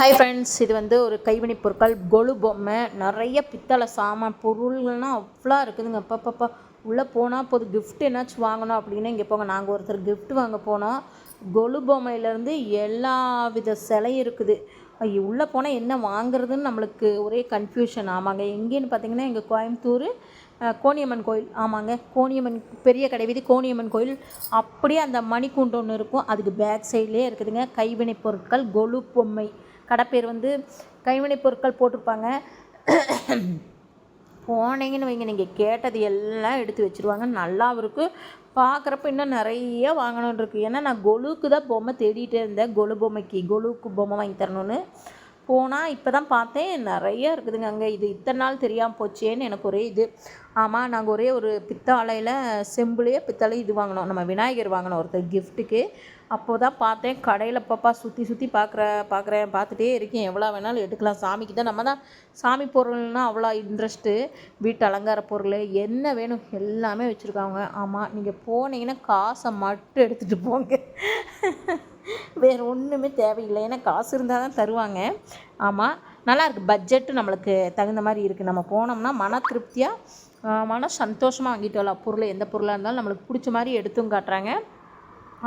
Hi friends இது வந்து ஒரு கைவினைப் பொருட்கள் கொலு பொம்மை நிறைய பித்தளை சாமான் பொருள்கள்லாம் அவ்வளோ இருக்குதுங்க. அப்பப்பப்பா உள்ளே போனால் போது கிஃப்ட் என்னாச்சும் வாங்கணும் அப்படின்னு இங்கே போங்க. நாங்கள் ஒருத்தர் கிஃப்ட் வாங்க போனோம் கொலு பொம்மையிலேருந்து எல்லா வித சிலை இருக்குது. உள்ளே போனால் என்ன வாங்குறதுன்னு நம்மளுக்கு ஒரே கன்ஃபியூஷன் ஆமாங்க. எங்கேன்னு பார்த்தீங்கன்னா எங்கள் கோயம்புத்தூர் கோணியம்மன் கோயில். ஆமாங்க. கோணியம்மன் பெரிய கடை வீதி கோணியம்மன் கோயில். அப்படியே அந்த மணிக்கூண்டு ஒன்று இருக்கும். அதுக்கு பேக் சைட்லேயே இருக்குதுங்க. கைவினைப் பொருட்கள் கொலு பொம்மை. கடை பேர் வந்து கைவினைப் பொருட்கள் போட்டிருப்பாங்க. போனீங்கன்னு வைங்க நீங்கள் கேட்டது எல்லாம் எடுத்து வச்சுருவாங்க. நல்லாவும் இருக்குது பார்க்குறப்ப இன்னும் நிறைய வாங்கணுன்ருக்கு இருக்குது ஏன்னா நான் கொலுக்கு தான் பொம்மை தேடிட்டே இருந்தேன். கொலு பொம்மைக்கு கொலுக்கு பொம்மை வாங்கி தரணும்னு. போனால் இப்போ தான் பார்த்தேன். நிறைய இருக்குதுங்க. அங்கே இது இத்தனை நாள் தெரியாமல் போச்சேன்னு எனக்கு ஒரே இது. ஆமாம் நாங்கள் ஒரே ஒரு பித்தாலையில் செம்புலேயே பித்தாலே இது வாங்கினோம். நம்ம விநாயகர் வாங்கினோம் ஒருத்தர் கிஃப்ட்டுக்கு அப்போ தான் பார்த்தேன். கடையில் பாப்பா சுற்றி சுற்றி பார்க்குற பார்க்குறேன் பார்த்துட்டே இருக்கேன். எவ்வளோ வேணாலும் எடுக்கலாம். சாமிக்கு தான் நம்ம தான் சாமி பொருள்னால் அவ்வளோ இன்ட்ரெஸ்ட்டு வீட்டு அலங்கார பொருள் என்ன வேணும்? எல்லாமே வச்சுருக்காங்க. ஆமாம் நீங்கள் போனீங்கன்னா காசை மட்டும் எடுத்துகிட்டு போங்க. வேறு ஒன்றுமே தேவையில்லை. ஏன்னா காசு இருந்தால் தான் தருவாங்க. ஆமாம் நல்லாயிருக்கு பட்ஜெட்டு நம்மளுக்கு தகுந்த மாதிரி இருக்குது நம்ம போனோம்னா மன திருப்தியாக மன சந்தோஷமாக வாங்கிட்டு வரலாம். பொருள் எந்த பொருளாக இருந்தாலும் நம்மளுக்கு பிடிச்ச மாதிரி எடுத்தும் காட்டுறாங்க.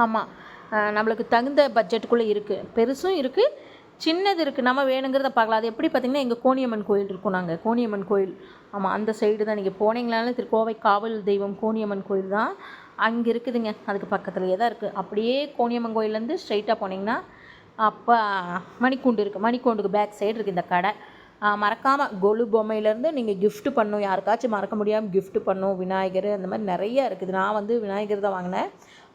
ஆமாம் நம்மளுக்கு தகுந்த பட்ஜெட்டுக்குள்ளே இருக்குது பெருசும் இருக்குது சின்னது இருக்குது நம்ம வேணுங்கிறத பார்க்கலாம். அது எப்படி பார்த்திங்கன்னா எங்கள் கோணியம்மன் கோயில் இருக்கும் நாங்கள் கோணியம்மன் கோயில். ஆமாம் அந்த சைடு தான். நீங்கள் போனீங்களாலும் திரு கோவை காவல் தெய்வம் கோணியம்மன் கோயில் தான். அங்கே இருக்குதுங்க. அதுக்கு பக்கத்துலேயே தான் இருக்குது அப்படியே கோணியம்மன் கோயிலேருந்து ஸ்ட்ரைட்டாக போனீங்கன்னா அப்போ மணிக்கூண்டு இருக்குது மணிக்கூண்டுக்கு பேக் சைடு இருக்குது இந்த கடை. மறக்காமல் கொலு பொம்மையிலேருந்து நீங்கள் கிஃப்ட்டு பண்ணும். யாருக்காச்சும் மறக்க முடியாமல் கிஃப்ட்டு பண்ணும். விநாயகர் அந்த மாதிரி நிறைய இருக்குது. நான் வந்து விநாயகர் தான் வாங்கினேன்.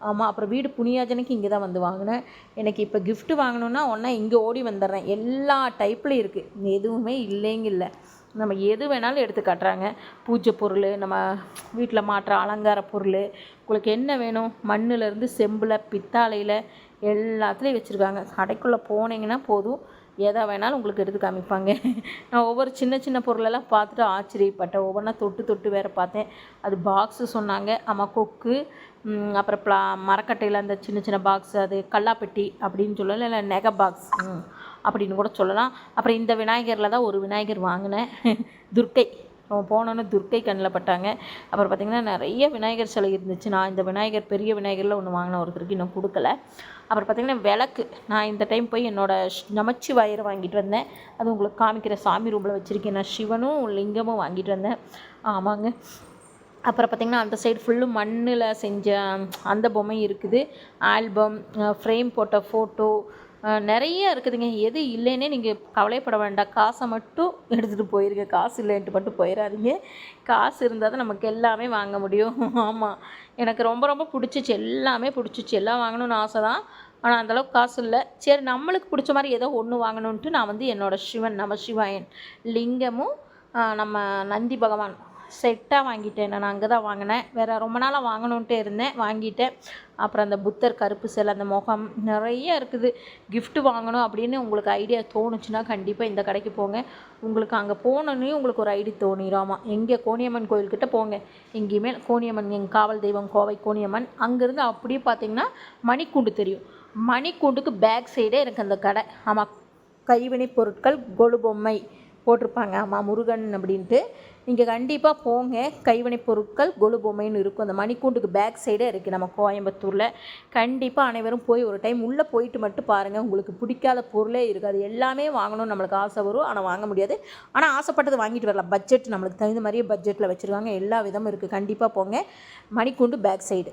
ஆமாம் அப்புறம் வீடு புனியாஜனைக்கு இங்கே தான் வந்து வாங்கினேன். எனக்கு இப்போ கிஃப்ட்டு வாங்கணுன்னா ஒன்றா இங்கே ஓடி வந்துடுறேன். எல்லா டைப்லையும் இருக்குது எதுவுமே இல்லைங்க இல்லை. நம்ம எது வேணாலும் எடுத்து காட்டுறாங்க. பூஜை பொருள் நம்ம வீட்டில் மாட்டுற அலங்கார பொருள் உங்களுக்கு என்ன வேணும்? மண்ணுலேருந்து செம்பில் பித்தாலையில் எல்லாத்துலேயும் வச்சுருக்காங்க. கடைக்குள்ளே போனீங்கன்னா போதும். எதை வேணாலும் உங்களுக்கு எடுத்து காமிப்பாங்க. நான் ஒவ்வொரு சின்ன சின்ன பொருளெல்லாம் பார்த்துட்டு ஆச்சரியப்பட்டேன். ஒவ்வொன்றா தொட்டு தொட்டு வேறு பார்த்தேன். அது பாக்ஸு சொன்னாங்க. ஆமாம் கொக்கு அப்புறம் ப்ளா மரக்கட்டையில் அந்த சின்ன சின்ன பாக்ஸ் அது கல்லாப்பெட்டி அப்படின்னு சொல்லலாம் இல்லை நெகை பாக்ஸ் ம், அப்படின்னு கூட சொல்லலாம். அப்புறம் இந்த விநாயகரில் தான் ஒரு விநாயகர் வாங்கினேன். துர்க்கை. அவன் போனோன்னே துர்க்கை கண்ணில் பட்டாங்க. அப்புறம் பார்த்திங்கன்னா நிறைய விநாயகர் சிலை இருந்துச்சு. நான் இந்த விநாயகர் பெரிய விநாயகரில் ஒன்று வாங்கின ஒருத்தருக்கு இன்னும் கொடுக்கல. அப்புறம் பார்த்திங்கன்னா விளக்கு. நான் இந்த டைம் போய் என்னோட நமச்சி நமச்சிவாயரை வாங்கிட்டு வந்தேன். அது உங்களுக்கு காமிக்கிற சாமி ரூமில் வச்சுருக்கேன். நான் சிவனும் லிங்கமும் வாங்கிட்டு வந்தேன். ஆமாங்க. அப்புறம் பார்த்திங்கன்னா அந்த சைடு ஃபுல்லும் மண்ணில் செஞ்ச அந்த பொம்மை இருக்குது. ஆல்பம் ஃப்ரேம் போட்ட ஃபோட்டோ நிறைய இருக்குதுங்க. எது இல்லைன்னே நீங்கள் கவலைப்பட வேண்டாம். காசை மட்டும் எடுத்துகிட்டு போயிருங்க. காசு இல்லைன்ட்டு மட்டும் போயிடாதீங்க காசு இருந்தால் தான் நமக்கு எல்லாமே வாங்க முடியும். ஆமாம் எனக்கு ரொம்ப ரொம்ப பிடிச்சிச்சு. எல்லாமே பிடிச்சிச்சு. எல்லாம் வாங்கணும்னு ஆசை தான். ஆனால் அந்தளவுக்கு காசு இல்லை. சரி நம்மளுக்கு பிடிச்ச மாதிரி ஏதோ ஒன்று வாங்கணுன்ட்டு நான் வந்து என்னோடய சிவன் நம சிவாயன் லிங்கமும் நம்ம நந்தி பகவான் செட்டாக வாங்கிட்டேன். நான் அங்கே தான் வாங்கினேன். வேறு ரொம்ப நாளாக வாங்கணுன்ட்டே இருந்தேன். வாங்கிட்டேன். அப்புறம் அந்த புத்தர் கருப்பு செல் அந்த முகம் நிறைய இருக்குது. கிஃப்ட்டு வாங்கணும் அப்படின்னு உங்களுக்கு ஐடியா தோணுச்சுன்னா கண்டிப்பாக இந்த கடைக்கு போங்க. உங்களுக்கு அங்கே போனோன்னே உங்களுக்கு ஒரு ஐடி தோணிராமா. எங்கே கோணியம்மன் கோயில்கிட்ட போங்க. எங்கேயுமே கோணியம்மன் எங்கள் காவல் தெய்வம் கோவை கோணியம்மன் அங்கேருந்து அப்படியே பார்த்தீங்கன்னா மணிக்கூண்டு தெரியும். மணிக்கூண்டுக்கு பேக் சைடே எனக்கு அந்த கடை. ஆமாம் கைவினைப் பொருட்கள் கொலு பொம்மை போட்டிருப்பாங்க. ஆமாம் முருகன் அப்படின்ட்டு. நீங்கள் கண்டிப்பாக போங்க. கைவினைப் பொருட்கள் கொலு பொம்மைன்னு இருக்கும். அந்த மணிக்கூண்டுக்கு பேக் சைடே இருக்குது நம்ம கோயம்புத்தூரில். கண்டிப்பாக அனைவரும் போய் ஒரு டைம் உள்ளே போயிட்டு மட்டும் பாருங்கள் உங்களுக்கு பிடிக்காத பொருளே இருக்காது. எல்லாமே வாங்கணும்னு நம்மளுக்கு ஆசை வரும். ஆனால் வாங்க முடியாது. ஆனால் ஆசைப்பட்டது வாங்கிட்டு வரலாம். பட்ஜெட் நம்மளுக்கு தகுந்த மாதிரியே பட்ஜெட்டில் வச்சுருக்காங்க. எல்லா விதமும் இருக்குது கண்டிப்பாக போங்க. மணிக்கூண்டு பேக் சைடு